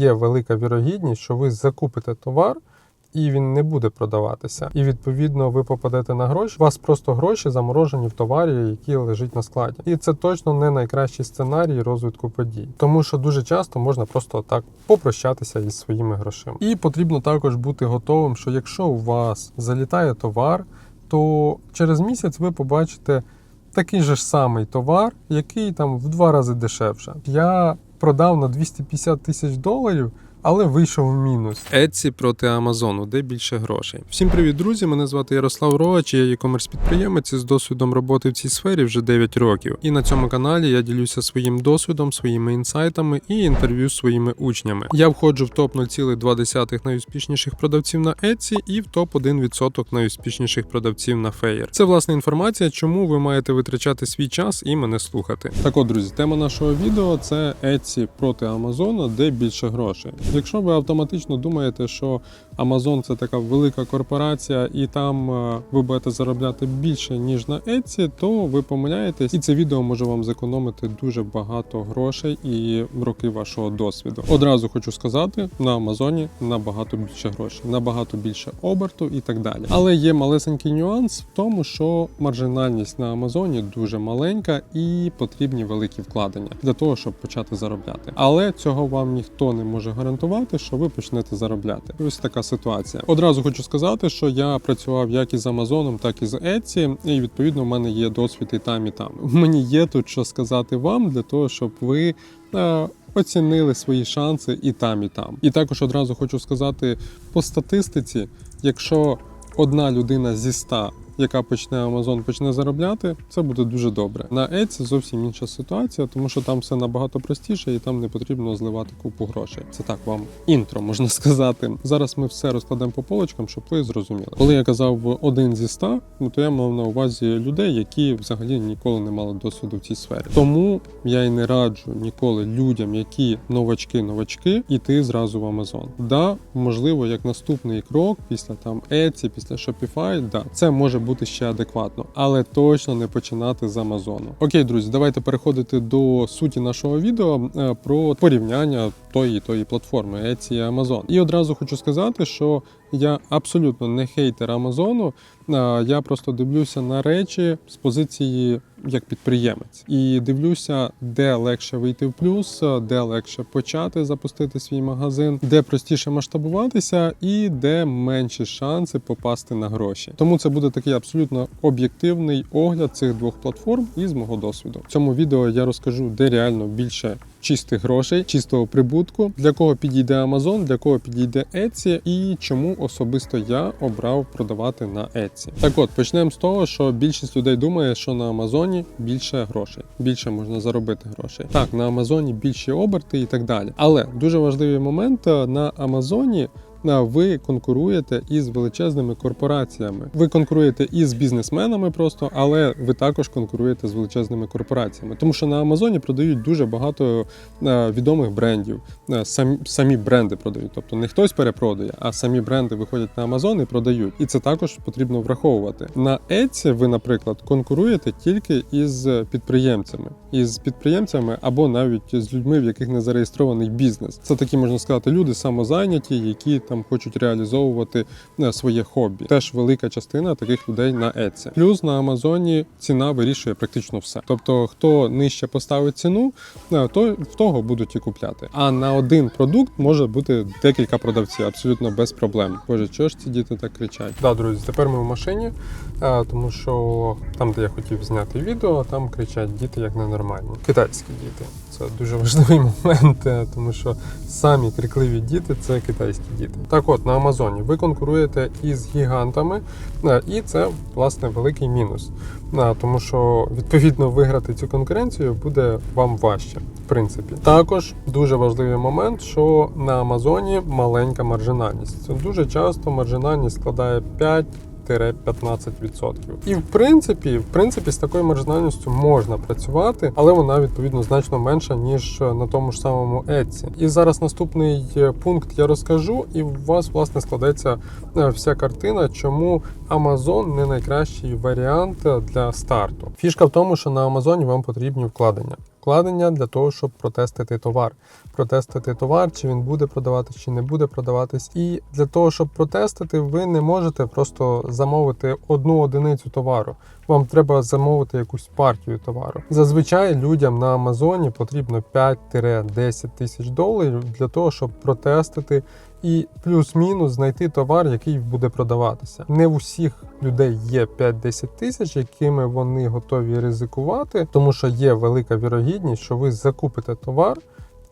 Є велика вірогідність, що ви закупите товар. І він не буде продаватися. І відповідно ви попадете на гроші. У вас просто гроші заморожені в товарі, який лежить на складі. І це точно не найкращий сценарій розвитку подій, тому що дуже часто можна просто так попрощатися із своїми грошима. І потрібно також бути готовим, що якщо у вас залітає товар, то через місяць ви побачите такий же ж самий товар, який там в два рази дешевше. Я продав на 250 тисяч доларів. Але вийшов в мінус. Etsy проти Амазону, де більше грошей. Всім привіт, друзі! Мене звати Ярослав Роач, я e-commerce підприємець з досвідом роботи в цій сфері вже 9 років. І на цьому каналі я ділюся своїм досвідом, своїми інсайтами і інтерв'ю з своїми учнями. Я входжу в топ 0,2 найуспішніших продавців на Etsy і в топ 1% найуспішніших продавців на Fair. Це власне інформація, чому ви маєте витрачати свій час і мене слухати. Так от, друзі, тема нашого відео це Etsy проти Амазона, де більше грошей. Якщо ви автоматично думаєте, що Amazon це така велика корпорація, і там е, ви будете заробляти більше ніж на Etsy, то ви помиляєтесь, і це відео може вам зекономити дуже багато грошей і роки вашого досвіду. Одразу хочу сказати, на Амазоні набагато більше грошей, набагато більше оберту і так далі. Але є малесенький нюанс в тому, що маржинальність на Амазоні дуже маленька і потрібні великі вкладення для того, щоб почати заробляти. Але цього вам ніхто не може гарантувати, що ви почнете заробляти. Ось така ситуація. Одразу хочу сказати, що я працював як із Амазоном, так і з Etsy, і відповідно в мене є досвід і там, і там. Мені є тут що сказати вам для того, щоб ви. е, Оцінили свої шанси і там, і там. І також одразу хочу сказати по статистиці, якщо одна людина зі 100, яка почне Amazon, почне заробляти, це буде дуже добре. На Etsy зовсім інша ситуація, тому що там все набагато простіше і там не потрібно зливати купу грошей. Це так вам інтро можна сказати. Зараз ми все розкладемо по полочкам, щоб ви зрозуміли. Коли я казав один зі 100, ну то я мав на увазі людей, які взагалі ніколи не мали досвіду в цій сфері. Тому я і не раджу ніколи людям, які новачки-новачки, іти зразу в Amazon. Да, можливо, як наступний крок після там Etsy, після Shopify, да, це може бути ще адекватно, але точно не починати з Амазону. Окей, друзі, давайте переходити до суті нашого відео е, про порівняння тої тої платформи Etsy і Amazon. І одразу хочу сказати, що я абсолютно не хейтер Амазону. Я просто дивлюся на речі з позиції як підприємець і дивлюся, де легше вийти в плюс, де легше почати запустити свій магазин, де простіше масштабуватися і де менші шанси попасти на гроші. Тому це буде такий абсолютно об'єктивний огляд цих двох платформ із мого досвіду. В цьому відео я розкажу, де реально більше чистих грошей, чистого прибутку, для кого підійде Amazon, для кого підійде Etsy і чому особисто я обрав продавати на Etsy. Так от почнемо з того, що більшість людей думає, що на Амазоні більше грошей, більше можна заробити грошей. Так, на Амазоні більші оберти і так далі. Але дуже важливий момент е, на Амазоні. Ви конкуруєте із величезними корпораціями. Ви конкуруєте із бізнесменами просто, але ви також конкуруєте з величезними корпораціями. Тому що на Амазоні продають дуже багато е, відомих брендів. Е, Самі, самі бренди продають. Тобто не хтось перепродає, а самі бренди виходять на Амазон і продають. І це також потрібно враховувати. На Etsy ви, наприклад, конкуруєте тільки із підприємцями, із підприємцями або навіть з людьми, в яких не зареєстрований бізнес. Це такі можна сказати, люди самозайняті, які там хочуть реалізовувати е, своє хобі. Теж велика частина таких людей на Etsy. Плюс на Амазоні ціна вирішує практично все. Тобто, хто нижче поставить ціну, е, то в того будуть і купляти. А на один продукт може бути декілька продавців, абсолютно без проблем. Боже, чого ж ці діти так кричать? Да, друзі, тепер ми в машині, е, тому що там, де я хотів зняти відео, там кричать діти як ненормальні. Китайські діти. Це дуже важливий момент, е, тому що самі крикливі діти це китайські діти. Так от на Амазоні ви конкуруєте із гігантами, е, і це власне великий мінус. Е, Тому що відповідно виграти цю конкуренцію буде вам важче. В принципі, також дуже важливий момент, що на Амазоні маленька маржинальність. Це дуже часто маржинальність складає 5 15%. І в принципі, в принципі, з такою маржинальністю можна працювати, але вона відповідно значно менша ніж на тому ж самому Etsy. І зараз наступний е, пункт я розкажу, і у вас власне складеться е, вся картина, чому Amazon не найкращий варіант для старту. Фішка в тому, що на Амазоні вам потрібні вкладення. вкладення для того, щоб протестити товар. Протестити товар, чи він буде продаватись, чи не буде продаватись. І для того, щоб протестити, ви не можете просто замовити одну одиницю товару. Вам треба замовити якусь партію товару. Зазвичай людям на Амазоні потрібно 5-10 тисяч доларів для того, щоб протестити і плюс-мінус знайти товар, який буде продаватися. Не в усіх людей є 5-10 тисяч, якими вони готові ризикувати, тому що є велика вірогідність, що ви закупите товар.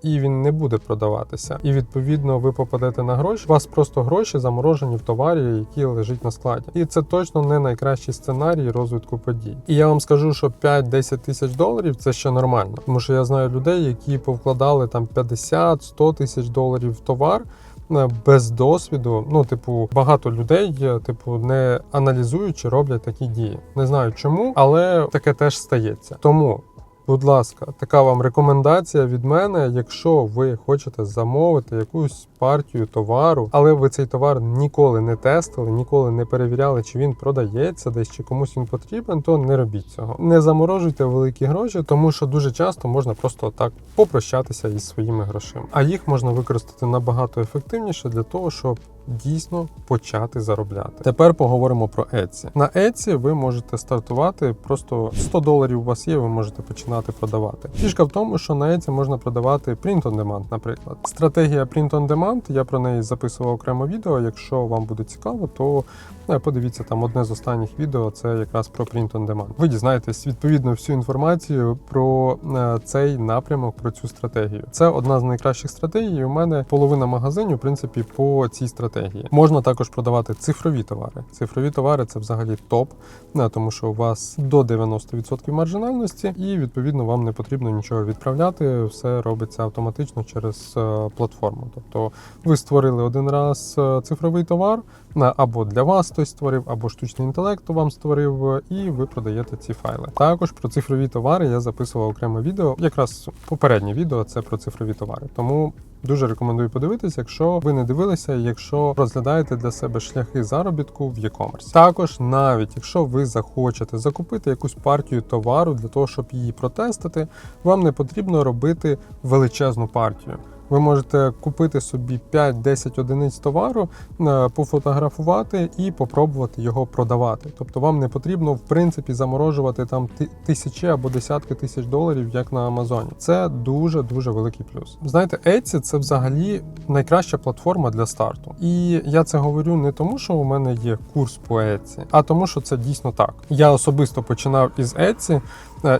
І він не буде продаватися, і відповідно ви попадете на гроші. У вас просто гроші заморожені в товарі, який лежить на складі. І це точно не найкращий сценарій розвитку подій. І я вам скажу, що 5-10 тисяч доларів це ще нормально, тому що я знаю людей, які повкладали там 50-100 тисяч доларів в товар. е, Без досвіду, ну типу, багато людей, е, типу, не аналізуючи, роблять такі дії. Не знаю чому, але таке теж стається. Тому Будь ласка, така вам рекомендація від мене. Якщо ви хочете замовити якусь партію товару, але ви цей товар ніколи не тестили, ніколи не перевіряли, чи він продається десь, чи комусь він потрібен, то не робіть цього. Не заморожуйте великі гроші, тому що дуже часто можна просто так попрощатися із своїми грошима. А їх можна використати набагато ефективніше для того, щоб дійсно почати заробляти. Тепер поговоримо про Etsy. На Etsy ви можете стартувати просто 100 доларів у вас є, ви можете починати продавати. Фішка в тому, що на Etsy можна продавати print on demand, наприклад. Стратегія print on demand, я про неї записував окремо відео. Якщо вам буде цікаво, то е, подивіться там одне з останніх відео. Це якраз про print on demand. Ви дізнаєтесь відповідно всю інформацію про е, цей напрямок, про цю стратегію. Це одна з найкращих стратегій. У мене половина магазинів, в принципі, по цій стратегії. Можна також продавати цифрові товари. Цифрові товари це взагалі топ, не, тому що у вас до 90% маржинальності, і відповідно вам не потрібно нічого відправляти. Все робиться автоматично через е, платформу. Тобто ви створили один раз е, цифровий товар, або для вас хтось створив, або штучний інтелект вам створив, і ви продаєте ці файли. Також про цифрові товари я записував окреме відео. Якраз попереднє відео це про цифрові товари. Тому дуже рекомендую подивитися, якщо ви не дивилися, якщо розглядаєте для себе шляхи заробітку в e-commerce. Також, навіть якщо ви захочете закупити якусь партію товару для того, щоб її протестити, вам не потрібно робити величезну партію. Ви можете купити собі 5-10 одиниць товару, е, пофотографувати і попробувати його продавати. Тобто вам не потрібно в принципі заморожувати там ти- тисячі або десятки тисяч доларів, як на Амазоні. Це дуже дуже великий плюс. Знаєте, Etsy – це взагалі найкраща платформа для старту. І я це говорю не тому, що у мене є курс по Etsy, а тому, що це дійсно так. Я особисто починав із Etsy,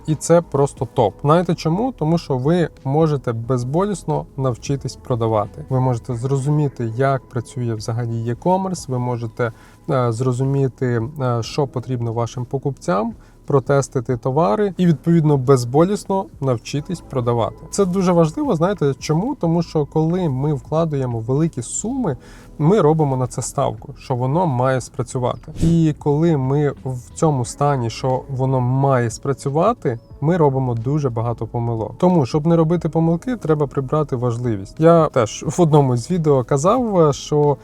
і це просто топ. Знаєте чому? Тому що ви можете безболісно навчитись продавати. Ви можете зрозуміти, як працює взагалі e-commerce, ви можете е, зрозуміти, е, що потрібно вашим покупцям. Протестити товари і відповідно безболісно навчитись продавати. Це дуже важливо. Знаєте чому? Тому що коли ми вкладаємо великі суми, ми робимо на це ставку, що воно має спрацювати. І коли ми в цьому стані, що воно має спрацювати, ми робимо дуже багато помилок. Тому, щоб не робити помилки, треба прибрати важливість. Я теж в одному з відео казав, що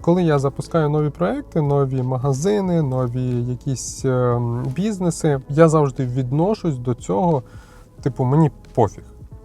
коли я запускаю нові проекти, нові магазини, нові якісь е, бізнеси, я завжди відношусь до цього, типу, мені пофіг.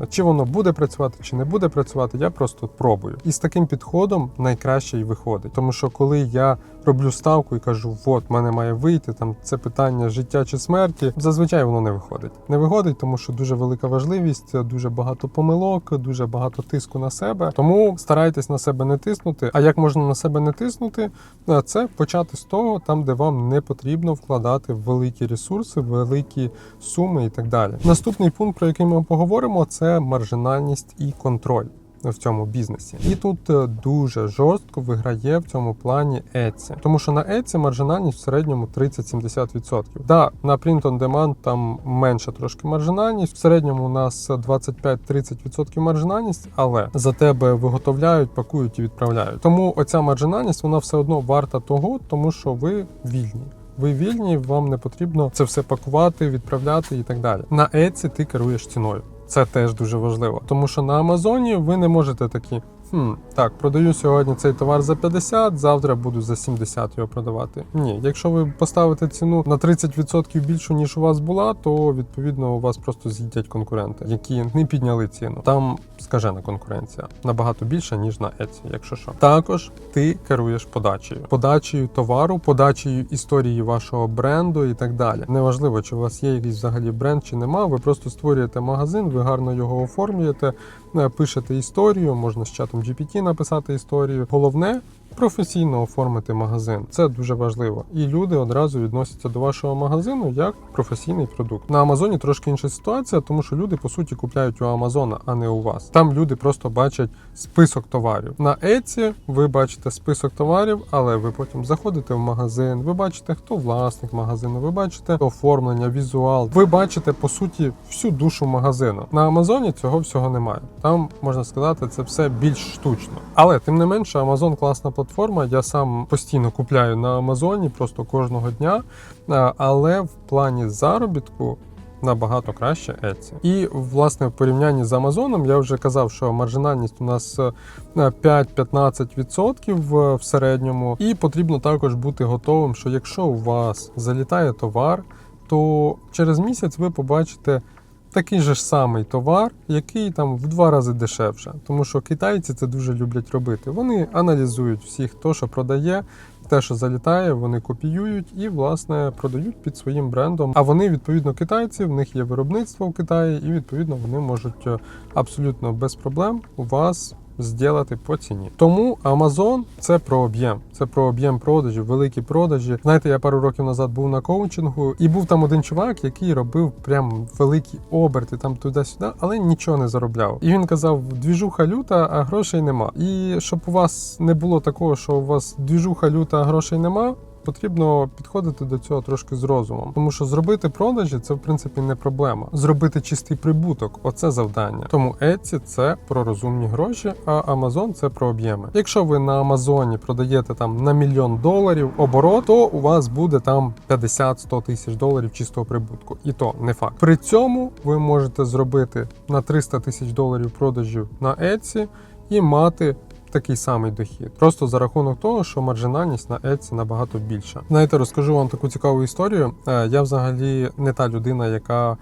Чи воно буде працювати, чи не буде працювати, я просто пробую. І з таким підходом найкраще й виходить. Тому що коли я роблю ставку і кажу, от мене має вийти, там це питання життя чи смерті, зазвичай воно не виходить. Не виходить, тому що дуже велика важливість, дуже багато помилок, дуже багато тиску на себе. Тому старайтесь на себе не тиснути. А як можна на себе не тиснути? Е, Це почати з того, там, де вам не потрібно вкладати великі ресурси, великі суми і так далі. Наступний пункт, про який ми поговоримо, це маржинальність і контроль. В цьому бізнесі, і тут е, дуже жорстко виграє в цьому плані Etsy. тому що на Etsy маржинальність в середньому 30-70%. Да, на Print on Demand там менша трошки маржинальність. В середньому у нас 25-30% маржинальність, але за тебе виготовляють, пакують і відправляють. Тому оця маржинальність вона все одно варта того, тому що ви вільні. Ви вільні, вам не потрібно це все пакувати, відправляти і так далі. На Etsy ти керуєш ціною. Це теж дуже важливо, тому що на Амазоні ви не можете такі хм, так, продаю сьогодні цей товар за 50, завтра буду за 70 його продавати. Ні, якщо ви поставите ціну на 30% більшу, ніж у вас була, то відповідно у вас просто з'їдять конкуренти, які не підняли ціну. Там скажена конкуренція набагато більша, ніж на Etsy, якщо що. Також ти керуєш подачею, подачею товару, подачею історії вашого бренду і так далі. Неважливо, чи у вас є якийсь взагалі бренд чи нема. Ви просто створюєте магазин, ви гарно його оформлюєте, е, пишете історію, можна з чатом GPT написати історію. Головне. Професійно оформити магазин це дуже важливо, і люди одразу відносяться до вашого магазину як професійний продукт. На Амазоні трошки інша ситуація, тому що люди по суті купляють у Амазона, а не у вас. Там люди просто бачать список товарів. На Etsy ви бачите список товарів, але ви потім заходите в магазин, ви бачите, хто власник магазину, ви бачите оформлення, візуал. Ви бачите по суті всю душу магазину. На Амазоні цього всього немає. Там можна сказати, це все більш штучно. Але тим не менше, Amazon класна платформа. Я сам постійно купляю на Амазоні, просто кожного дня. Але в плані заробітку. Набагато краще Etsy. І власне в порівнянні з Амазоном я вже казав, що маржинальність у нас е, 5-15% в середньому, і потрібно також бути готовим, що якщо у вас залітає товар, то через місяць ви побачите такий же ж самий товар, який там в два рази дешевше. Тому що китайці це дуже люблять робити. Вони аналізують всіх, хто що продає. Те, що залітає, вони копіюють і власне продають під своїм брендом. А вони відповідно китайці, в них є виробництво в Китаї, і відповідно вони можуть е, абсолютно без проблем у вас зділати по ціні. Тому Amazon це про об'єм, це про об'єм продажів, великі продажі. Знаєте, я пару років назад був на коучингу, і був там один чувак, який робив прям великі оберти там туди-сюди, але нічого не заробляв. І він казав: двіжуха люта, а грошей нема. І щоб у вас не було такого, що у вас двіжуха люта, а грошей нема. Потрібно підходити до цього трошки з розумом, тому що зробити продажі це в принципі не проблема. Зробити чистий прибуток оце завдання. Тому Etsy – це про розумні гроші, а Amazon – це про об'єми. Якщо ви на Амазоні продаєте там на мільйон доларів оборот, то у вас буде там 50-100 тисяч доларів чистого прибутку, і то не факт. При цьому ви можете зробити на 300 тисяч доларів продажів на Etsy і мати такий самий дохід. Просто за рахунок того, що маржинальність на Etsy набагато більша. Знаєте, розкажу вам таку цікаву історію. Е, Я взагалі не та людина, яка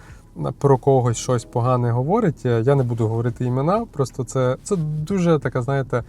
про когось щось погане говорить. Е, Я не буду говорити імена, просто це, це дуже така, знаєте.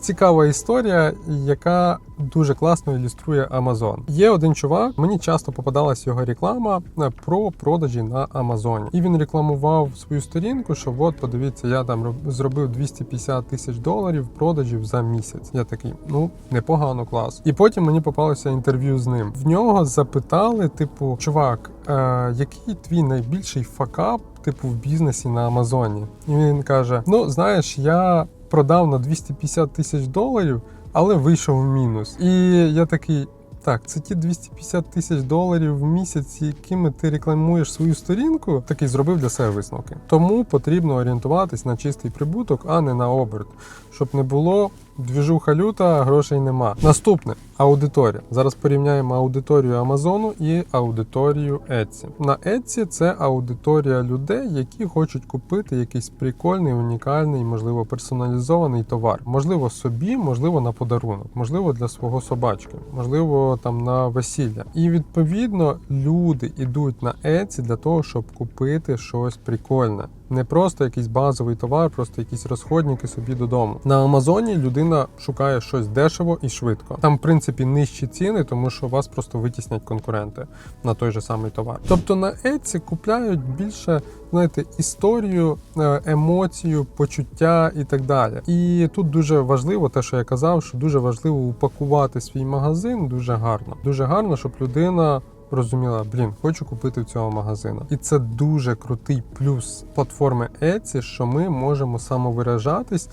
Цікава історія, яка дуже класно ілюструє Amazon. Є один чувак, мені часто попадалась його реклама е, про продажі на Амазоні. І він рекламував свою сторінку, що от, подивіться, я там зробив 250 тисяч доларів продажів за місяць. Я такий, ну непогано клас. І потім мені попалося інтерв'ю з ним. В нього запитали, типу, чувак, е, який твій найбільший факап, типу, в бізнесі на Амазоні? І він каже: Ну, знаєш, я продав на 250 тисяч доларів, але вийшов в мінус. І я такий. Так, це ті 250 тисяч доларів в місяць, якими ти рекламуєш свою сторінку, такий зробив для себе висновки. Тому потрібно орієнтуватись на чистий прибуток, а не на оберт, щоб не було двіжуха люта, грошей нема. Наступне аудиторія. Зараз порівняємо аудиторію Амазону і аудиторію Etsy. На Etsy це аудиторія людей, які хочуть купити якийсь прикольний, унікальний, можливо, персоналізований товар. Можливо, собі, можливо, на подарунок, можливо, для свого собачки, можливо, там на весілля. І відповідно люди йдуть на Etsy для того, щоб купити щось прикольне. Не просто якийсь базовий товар, просто якісь розходники собі додому. На Амазоні людина шукає щось дешево і швидко. Там, в принципі, нижчі ціни, тому що вас просто витіснять конкуренти на той же самий товар. Тобто на Etsy купляють більше, знаєте, історію, е, емоцію, почуття і так далі. І тут дуже важливо, те, що я казав, що дуже важливо упакувати свій магазин дуже гарно. Дуже гарно, щоб людина розуміла, блін, хочу купити в цього магазину. І це дуже крутий плюс платформи Etsy, що ми можемо самовиражатись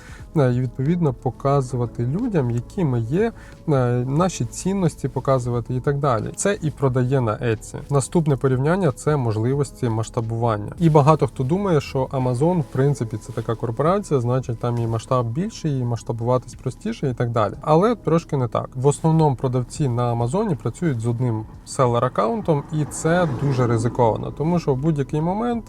і відповідно показувати людям, які ми є, е, наші цінності показувати і так далі. Це і продає на Etsy. Наступне порівняння це можливості масштабування. І багато хто думає, що Amazon, в принципі, це така корпорація, значить там і масштаб більший, і масштабуватись простіше, і так далі. Але трошки не так. В основному продавці на Амазоні працюють з одним селер аккаунтом і це дуже ризиковано, тому що в будь-який момент,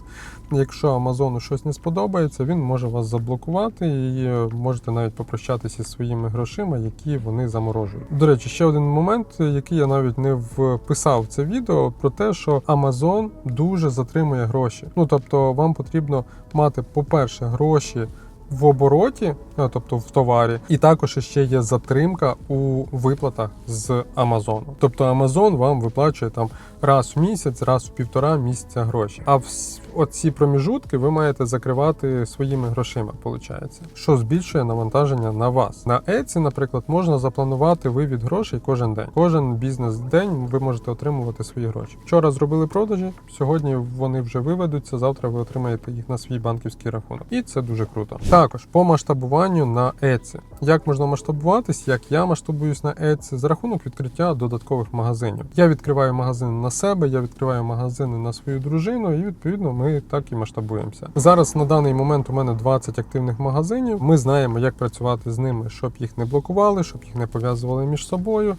якщо Амазону щось не сподобається, він може вас заблокувати і е, можете навіть попрощатися зі своїми грошима, які вони заморожують. До речі, ще один момент, який я навіть не вписав в це відео, про те, що Amazon дуже затримує гроші. Ну тобто, вам потрібно мати, по-перше, гроші. В обороті, ну, тобто в товарі, і також ще є затримка у виплатах з Амазону. Тобто Амазон вам виплачує там раз в місяць, раз в півтора місяця гроші. А вс- оці проміжутки ви маєте закривати своїми грошима, виходить, що збільшує навантаження на вас. На Etsy, наприклад, можна запланувати вивід грошей кожен день. Кожен бізнес-день ви можете отримувати свої гроші. Вчора зробили продажі, сьогодні вони вже виведуться. Завтра ви отримаєте їх на свій банківський рахунок, і це дуже круто. Також по масштабуванню на Etsy. Як можна масштабуватись, як я масштабуюсь на Etsy, за рахунок відкриття додаткових магазинів. Я відкриваю магазин на себе, я відкриваю магазини на свою дружину, і відповідно ми так і масштабуємося. Зараз на даний момент у мене 20 активних магазинів. Ми знаємо, як працювати з ними, щоб їх не блокували, щоб їх не пов'язували між собою,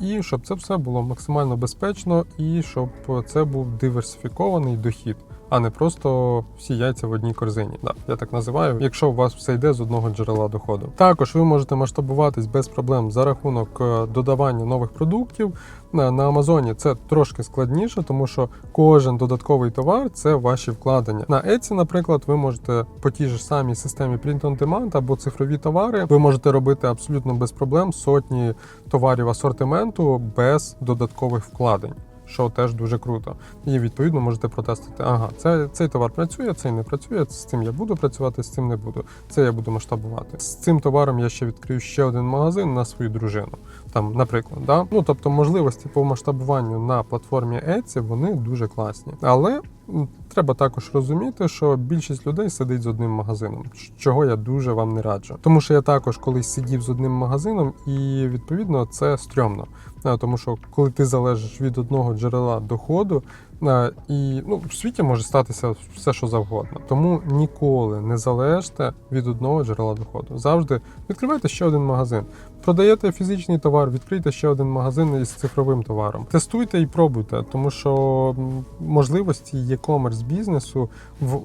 і щоб це все було максимально безпечно, і щоб це був диверсифікований дохід. А не просто всі яйця в одній корзині. Да, я так називаю, якщо у вас все йде з одного джерела доходу. Також ви можете масштабуватись без проблем за рахунок е, додавання нових продуктів. На, Амазоні це трошки складніше, тому що кожен додатковий товар це ваші вкладення. На Etsy, наприклад, ви можете по тій ж самій системі Print on Demand або цифрові товари. Ви можете робити абсолютно без проблем сотні товарів асортименту без додаткових вкладень. Що теж дуже круто, і відповідно можете протестити. Ага, це цей товар працює, цей не працює. З цим я буду працювати, з цим не буду. Це я буду масштабувати. З цим товаром я ще відкрию ще один магазин на свою дружину. Там, наприклад, да? ну тобто можливості по масштабуванню на платформі Etsy, вони дуже класні. Але треба також розуміти, що більшість людей сидить з одним магазином, чого я дуже вам не раджу. Тому що я також колись сидів з одним магазином, і відповідно це стрьомно. Тому що коли ти залежиш від одного джерела доходу, і ну в світі може статися все, що завгодно. Тому ніколи не залежте від одного джерела доходу. Завжди відкривайте ще один магазин. Продаєте фізичний товар, відкрийте ще один магазин із цифровим товаром. Тестуйте і пробуйте, тому що можливості e-commerce бізнесу,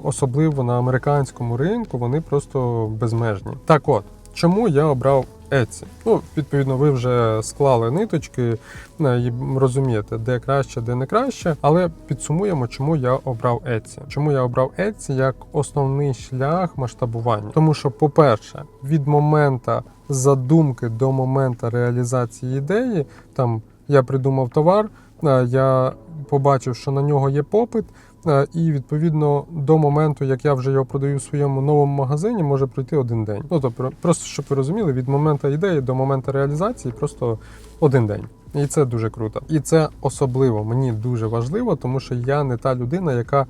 особливо на американському ринку, вони просто безмежні. Так от. Чому я обрав Etsy? Ну, відповідно, ви вже склали ниточки е, і розумієте, де краще, де не краще. Але підсумуємо, чому я обрав Etsy. Чому я обрав Etsy як основний шлях масштабування? Тому що, по-перше, від моменту задумки до моменту реалізації ідеї, там я придумав товар, е, я побачив, що на нього є попит. Е, І відповідно до моменту, як я вже його продаю в своєму новому магазині, може пройти один день. Ну тобто, просто щоб ви розуміли, від моменту ідеї до моменту реалізації просто один день. І це дуже круто. І це особливо мені дуже важливо, тому що я не та людина, яка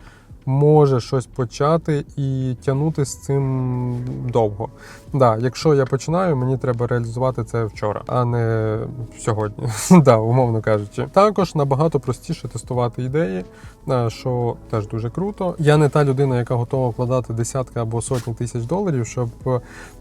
може щось почати і тягнути з цим довго. Да, якщо я починаю, мені треба реалізувати це вчора, а не сьогодні. да, умовно кажучи. Також набагато простіше тестувати ідеї, е, що теж дуже круто. Я не та людина, яка готова вкладати десятки або сотні тисяч доларів, щоб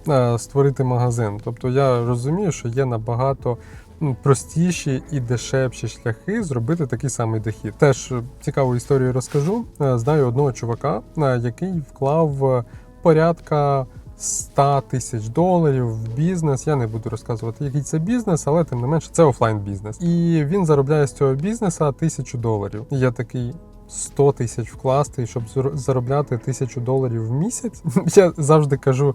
е, створити магазин. Тобто я розумію, що є набагато. Ну, Простіші і дешевші шляхи зробити такий самий дохід. Теж е, цікаву історію розкажу. Е, Знаю одного чувака, е, який вклав порядка 100 тисяч доларів в бізнес. Я не буду розказувати, який це бізнес, але тим не менше це офлайн бізнес. І він заробляє з цього бізнесу тисячу доларів. Я такий. 100 тисяч вкласти, щоб зар- заробляти тисячу доларів в місяць. Я завжди кажу,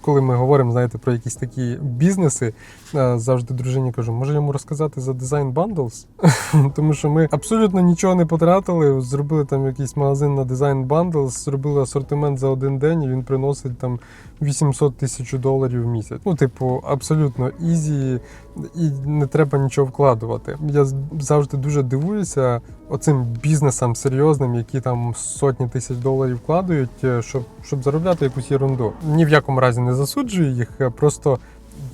коли ми говоримо, знаєте, про якісь такі бізнеси, е, завжди дружині кажу, може йому розказати за дизайн бандлс? Тому що ми абсолютно нічого не потратили. Зробили там якийсь магазин на дизайн бандлс, зробили асортимент за один день, і він приносить там 800 тисяч доларів в місяць. Ну, типу, абсолютно ізі, і не треба нічого вкладувати. Я завжди дуже дивуюся оцим бізнесам серйозним, які там сотні тисяч доларів вкладають, е, щоб, щоб заробляти якусь ерунду. Ні в якому разі не засуджую їх, е, просто.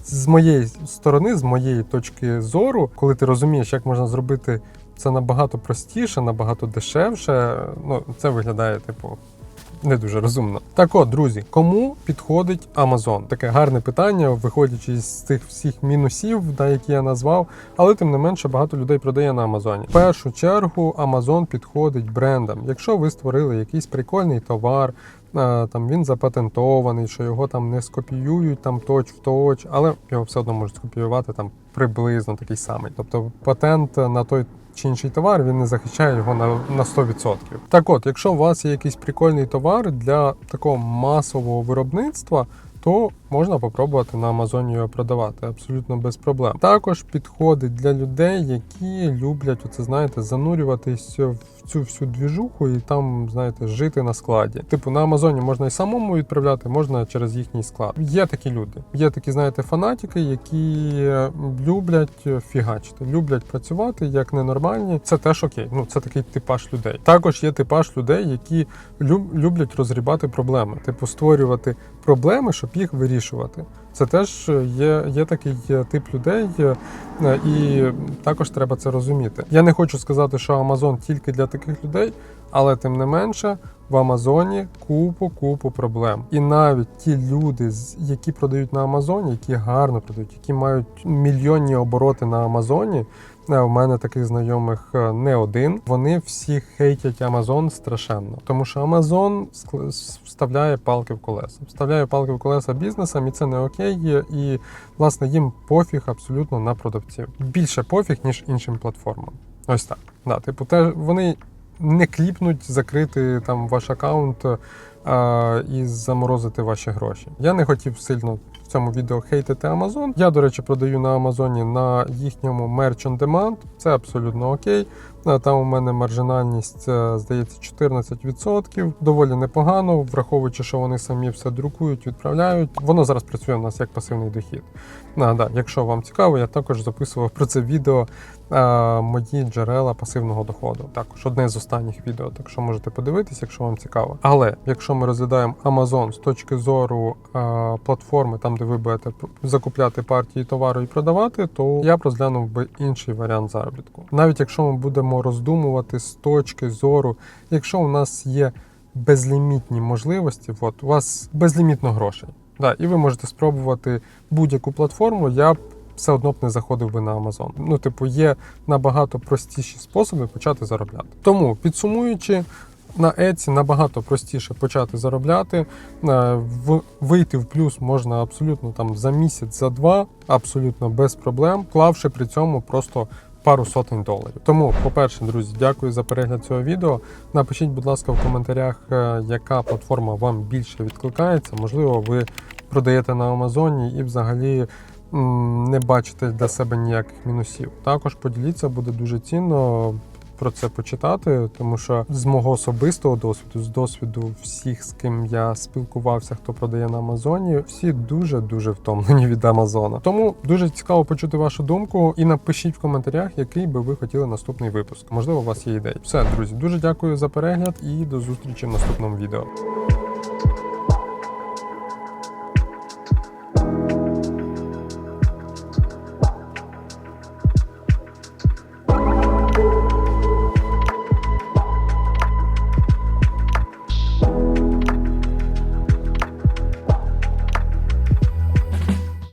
З моєї сторони, з моєї точки зору, коли ти розумієш, як можна зробити це набагато простіше, набагато дешевше, ну це виглядає, типу, не дуже розумно. Так от, друзі, кому підходить Amazon? Таке гарне питання, виходячи з цих всіх мінусів, да, які я назвав, але тим не менше багато людей продає на Амазоні. В першу чергу Amazon підходить брендам. Якщо ви створили якийсь прикольний товар. Там він запатентований, що його там не скопіюють там точ в точ, але його все одно можуть скопіювати там приблизно такий самий. Тобто патент на той чи інший товар він не захищає його на, на 100%. Так от, якщо у вас є якийсь прикольний товар для такого масового виробництва, то можна попробувати на Амазоні його продавати абсолютно без проблем. Також підходить для людей, які люблять оце, знаєте, занурюватись в цю всю двіжуху і там, знаєте, жити на складі. Типу на Амазоні можна і самому відправляти, можна через їхній склад. Є такі люди. Є такі, знаєте, фанатики, які люблять фігачити, люблять працювати як ненормальні. Це теж окей. Ну це такий типаж людей. Також є типаж людей, які люб- люблять розгрібати проблеми, типу створювати проблеми, щоб їх вирішувати. Це теж є, є такий е, тип людей, е, е, і також треба це розуміти. Я не хочу сказати, що Amazon тільки для таких людей, але тим не менше. В Амазоні купу купу проблем, і навіть ті люди, які продають на Амазоні, які гарно продають, які мають мільйонні обороти на Амазоні. Е, У мене таких знайомих е, не один. Вони всі хейтять Амазон страшенно, тому що ск- вставляє палки в колеса, вставляє палки в колеса бізнесам, і це не окей. І власне їм пофіг абсолютно на продавців. Більше пофіг ніж іншим платформам. Ось так. Да, типу, те вони не кліпнуть закрити там ваш аккаунт а, і заморозити ваші гроші. Я не хотів сильно в цьому відео хейтити Amazon. Я, до речі, продаю на Амазоні на їхньому Merch on Demand. Це абсолютно окей. Там у мене маржинальність, е, здається, 14%. Доволі непогано, враховуючи, що вони самі все друкують, відправляють. Воно зараз працює у нас як пасивний дохід. Да, якщо вам цікаво, я також записував про це відео а, мої джерела пасивного доходу. Також одне з останніх відео, так що можете подивитись, якщо вам цікаво. Але якщо ми розглядаємо Amazon з точки зору а, платформи, там де ви будете закупляти партії товару і продавати, то я б розглянув би інший варіант заробітку. Навіть якщо ми будемо роздумувати з точки зору, якщо у нас є безлімітні можливості, от у вас безлімітно грошей. Да, і ви можете спробувати будь-яку платформу. Я б все одно б не заходив би на Amazon. Ну, типу, є набагато простіші способи почати заробляти. Тому підсумуючи. На Etsy набагато простіше почати заробляти. Е, вийти в плюс можна абсолютно там за місяць, за два, абсолютно без проблем, вклавши при цьому просто пару сотень доларів. Тому, по-перше, друзі, дякую за перегляд цього відео. Напишіть, будь ласка, в коментарях, е, яка платформа вам більше відкликається. Можливо, ви продаєте на Амазоні і взагалі не бачите для себе ніяких мінусів. Також поділіться, буде дуже цінно. Про це почитати, тому що з мого особистого досвіду, з досвіду всіх, з ким я спілкувався, хто продає на Амазоні, всі дуже дуже втомлені від Амазона. Тому дуже цікаво почути вашу думку і напишіть в коментарях, який би ви хотіли наступний випуск. Можливо, у вас є ідеї. Все, друзі, дуже дякую за перегляд і до зустрічі в наступному відео.